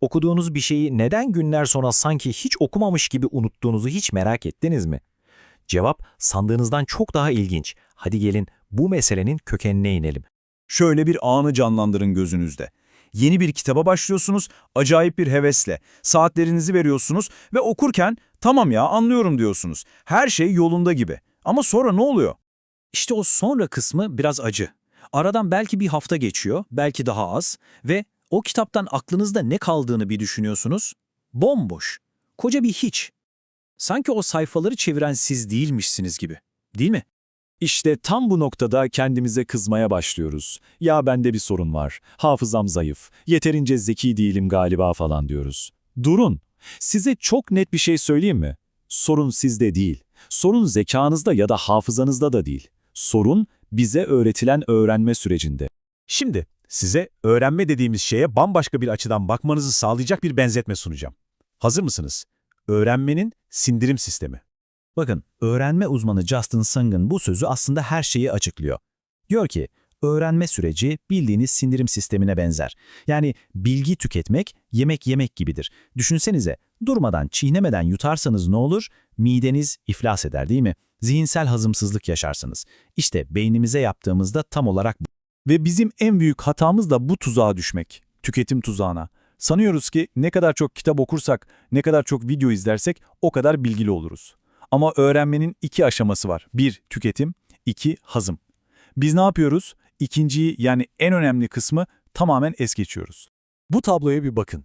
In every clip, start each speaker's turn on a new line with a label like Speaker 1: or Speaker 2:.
Speaker 1: Okuduğunuz bir şeyi neden günler sonra sanki hiç okumamış gibi unuttuğunuzu hiç merak ettiniz mi? Cevap sandığınızdan çok daha ilginç. Hadi gelin bu meselenin kökenine inelim.
Speaker 2: Şöyle bir anı canlandırın gözünüzde. Yeni bir kitaba başlıyorsunuz, acayip bir hevesle. Saatlerinizi veriyorsunuz ve okurken tamam ya anlıyorum diyorsunuz. Her şey yolunda gibi. Ama sonra ne oluyor?
Speaker 3: İşte o sonra kısmı biraz acı. Aradan belki bir hafta geçiyor, belki daha az ve o kitaptan aklınızda ne kaldığını bir düşünüyorsunuz. Bomboş. Koca bir hiç. Sanki o sayfaları çeviren siz değilmişsiniz gibi. Değil mi?
Speaker 4: İşte tam bu noktada kendimize kızmaya başlıyoruz. Ya bende bir sorun var, hafızam zayıf, yeterince zeki değilim galiba falan diyoruz. Durun, size çok net bir şey söyleyeyim mi? Sorun sizde değil. Sorun zekanızda ya da hafızanızda da değil. Sorun bize öğretilen öğrenme sürecinde.
Speaker 5: Şimdi size öğrenme dediğimiz şeye bambaşka bir açıdan bakmanızı sağlayacak bir benzetme sunacağım. Hazır mısınız? Öğrenmenin sindirim sistemi.
Speaker 3: Bakın, öğrenme uzmanı Justin Sung'ın bu sözü aslında her şeyi açıklıyor. Diyor ki, öğrenme süreci bildiğiniz sindirim sistemine benzer. Yani bilgi tüketmek, yemek yemek gibidir. Düşünsenize, durmadan, çiğnemeden yutarsanız ne olur? Mideniz iflas eder değil mi? Zihinsel hazımsızlık yaşarsınız. İşte beynimize yaptığımızda tam olarak bu.
Speaker 4: Ve bizim en büyük hatamız da bu tuzağa düşmek. Tüketim tuzağına. Sanıyoruz ki ne kadar çok kitap okursak, ne kadar çok video izlersek o kadar bilgili oluruz. Ama öğrenmenin iki aşaması var. Bir, tüketim. iki hazım. Biz ne yapıyoruz? İkinciyi yani en önemli kısmı tamamen es geçiyoruz.
Speaker 5: Bu tabloya bir bakın.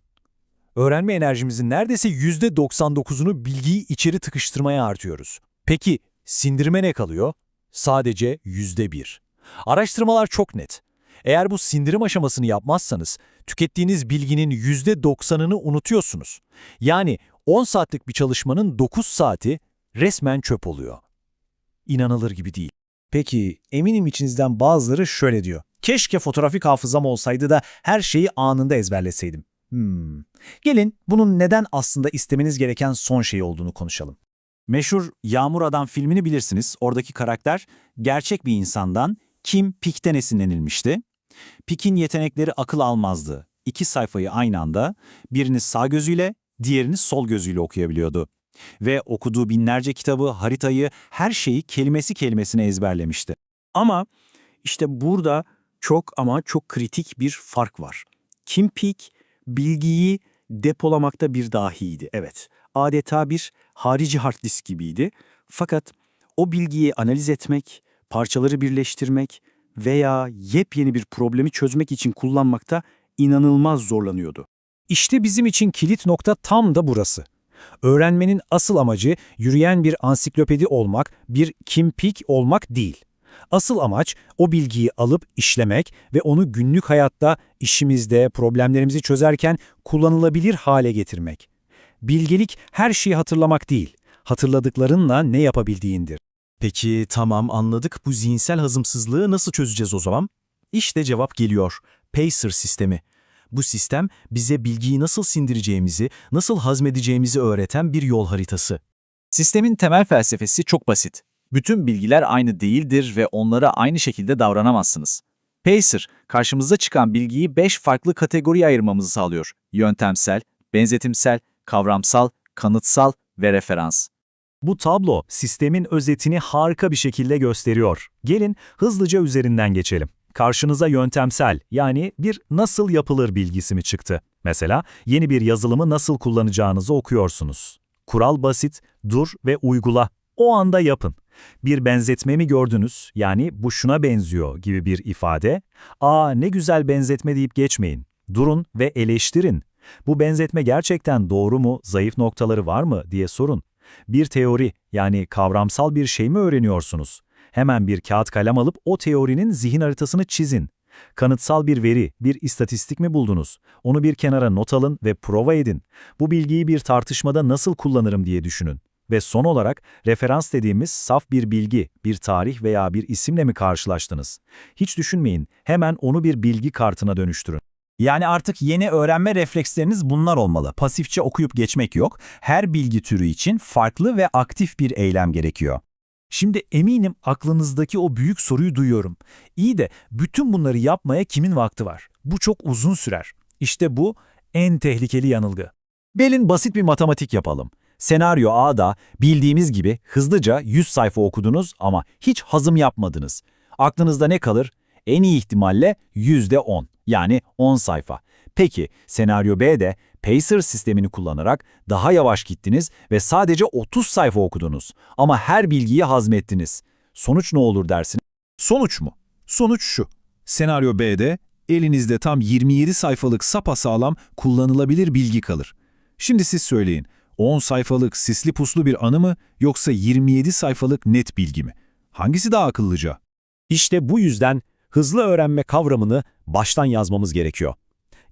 Speaker 5: Öğrenme enerjimizin neredeyse %99'unu bilgiyi içeri tıkıştırmaya harcıyoruz. Peki sindirime ne kalıyor? Sadece %1. Araştırmalar çok net. Eğer bu sindirim aşamasını yapmazsanız tükettiğiniz bilginin %90'ını unutuyorsunuz. Yani 10 saatlik bir çalışmanın 9 saati resmen çöp oluyor. İnanılır gibi değil.
Speaker 6: Peki, eminim içinizden bazıları şöyle diyor. Keşke fotoğrafik hafızam olsaydı da her şeyi anında ezberleseydim. Hmm. Gelin bunun neden aslında istemeniz gereken son şey olduğunu konuşalım.
Speaker 3: Meşhur Yağmur Adam filmini bilirsiniz. Oradaki karakter gerçek bir insandan Kim Pick'ten esinlenilmişti. Pick'in yetenekleri akıl almazdı. İki sayfayı aynı anda birini sağ gözüyle, diğerini sol gözüyle okuyabiliyordu. Ve okuduğu binlerce kitabı, haritayı, her şeyi kelimesi kelimesine ezberlemişti. Ama işte burada çok ama çok kritik bir fark var. Kim Peek bilgiyi depolamakta bir dahiydi. Evet, adeta bir harici hard disk gibiydi. Fakat o bilgiyi analiz etmek, parçaları birleştirmek veya yepyeni bir problemi çözmek için kullanmakta inanılmaz zorlanıyordu.
Speaker 6: İşte bizim için kilit nokta tam da burası. Öğrenmenin asıl amacı yürüyen bir ansiklopedi olmak, bir kimpik olmak değil. Asıl amaç o bilgiyi alıp işlemek ve onu günlük hayatta, işimizde, problemlerimizi çözerken kullanılabilir hale getirmek. Bilgelik her şeyi hatırlamak değil, hatırladıklarınla ne yapabildiğindir.
Speaker 7: Peki tamam anladık bu zihinsel hazımsızlığı nasıl çözeceğiz o zaman? İşte cevap geliyor. Pacer sistemi. Bu sistem bize bilgiyi nasıl sindireceğimizi, nasıl hazmedeceğimizi öğreten bir yol haritası.
Speaker 8: Sistemin temel felsefesi çok basit. Bütün bilgiler aynı değildir ve onlara aynı şekilde davranamazsınız. Pacer, karşımıza çıkan bilgiyi 5 farklı kategoriye ayırmamızı sağlıyor. Yöntemsel, benzetimsel, kavramsal, kanıtsal ve referans.
Speaker 4: Bu tablo sistemin özetini harika bir şekilde gösteriyor. Gelin hızlıca üzerinden geçelim. Karşınıza yöntemsel yani bir nasıl yapılır bilgisi mi çıktı? Mesela yeni bir yazılımı nasıl kullanacağınızı okuyorsunuz. Kural basit, dur ve uygula. O anda yapın. Bir benzetme mi gördünüz? Yani bu şuna benziyor gibi bir ifade. Aa ne güzel benzetme deyip geçmeyin. Durun ve eleştirin. Bu benzetme gerçekten doğru mu, zayıf noktaları var mı diye sorun. Bir teori yani kavramsal bir şey mi öğreniyorsunuz? Hemen bir kağıt kalem alıp o teorinin zihin haritasını çizin. Kanıtsal bir veri, bir istatistik mi buldunuz? Onu bir kenara not alın ve prova edin. Bu bilgiyi bir tartışmada nasıl kullanırım diye düşünün. Ve son olarak referans dediğimiz saf bir bilgi, bir tarih veya bir isimle mi karşılaştınız? Hiç düşünmeyin, hemen onu bir bilgi kartına dönüştürün.
Speaker 3: Yani artık yeni öğrenme refleksleriniz bunlar olmalı. Pasifçe okuyup geçmek yok. Her bilgi türü için farklı ve aktif bir eylem gerekiyor.
Speaker 6: Şimdi eminim aklınızdaki o büyük soruyu duyuyorum. İyi de bütün bunları yapmaya kimin vakti var? Bu çok uzun sürer. İşte bu
Speaker 4: en tehlikeli yanılgı.
Speaker 3: Gelin basit bir matematik yapalım. Senaryo A'da bildiğimiz gibi hızlıca 100 sayfa okudunuz ama hiç hazım yapmadınız. Aklınızda ne kalır? En iyi ihtimalle %10 yani 10 sayfa. Peki senaryo B'de Pacer sistemini kullanarak daha yavaş gittiniz ve sadece 30 sayfa okudunuz ama her bilgiyi hazmettiniz. Sonuç ne olur dersin?
Speaker 2: Sonuç mu? Sonuç şu. Senaryo B'de elinizde tam 27 sayfalık sapasağlam kullanılabilir bilgi kalır. Şimdi siz söyleyin, 10 sayfalık sisli puslu bir anı mı yoksa 27 sayfalık net bilgi mi? Hangisi daha akıllıca?
Speaker 4: İşte bu yüzden hızlı öğrenme kavramını baştan yazmamız gerekiyor.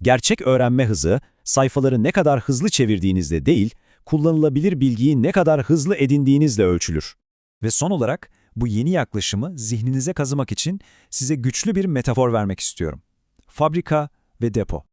Speaker 4: Gerçek öğrenme hızı, sayfaları ne kadar hızlı çevirdiğinizde değil, kullanılabilir bilgiyi ne kadar hızlı edindiğinizle ölçülür. Ve son olarak bu yeni yaklaşımı zihninize kazımak için size güçlü bir metafor vermek istiyorum. Fabrika ve depo.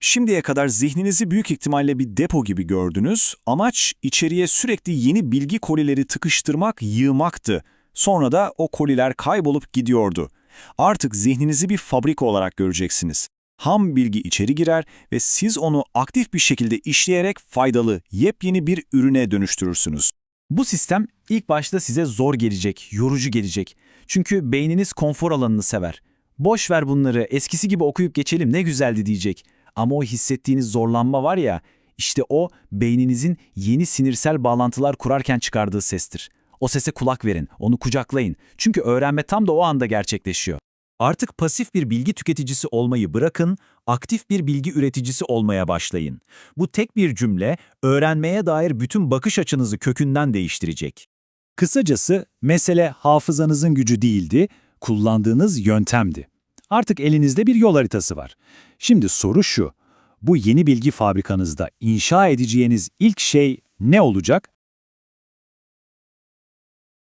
Speaker 9: Şimdiye kadar zihninizi büyük ihtimalle bir depo gibi gördünüz. Amaç içeriye sürekli yeni bilgi kolileri tıkıştırmak, yığmaktı. Sonra da o koliler kaybolup gidiyordu. Artık zihninizi bir fabrika olarak göreceksiniz. Ham bilgi içeri girer ve siz onu aktif bir şekilde işleyerek faydalı, yepyeni bir ürüne dönüştürürsünüz.
Speaker 3: Bu sistem ilk başta size zor gelecek, yorucu gelecek. Çünkü beyniniz konfor alanını sever. Boş ver bunları, eskisi gibi okuyup geçelim ne güzeldi diyecek. Ama o hissettiğiniz zorlanma var ya, işte o beyninizin yeni sinirsel bağlantılar kurarken çıkardığı sestir. O sese kulak verin, onu kucaklayın. Çünkü öğrenme tam da o anda gerçekleşiyor.
Speaker 4: Artık pasif bir bilgi tüketicisi olmayı bırakın, aktif bir bilgi üreticisi olmaya başlayın. Bu tek bir cümle, öğrenmeye dair bütün bakış açınızı kökünden değiştirecek. Kısacası, mesele hafızanızın gücü değildi, kullandığınız yöntemdi. Artık elinizde bir yol haritası var. Şimdi soru şu, bu yeni bilgi fabrikanızda inşa edeceğiniz ilk şey ne olacak?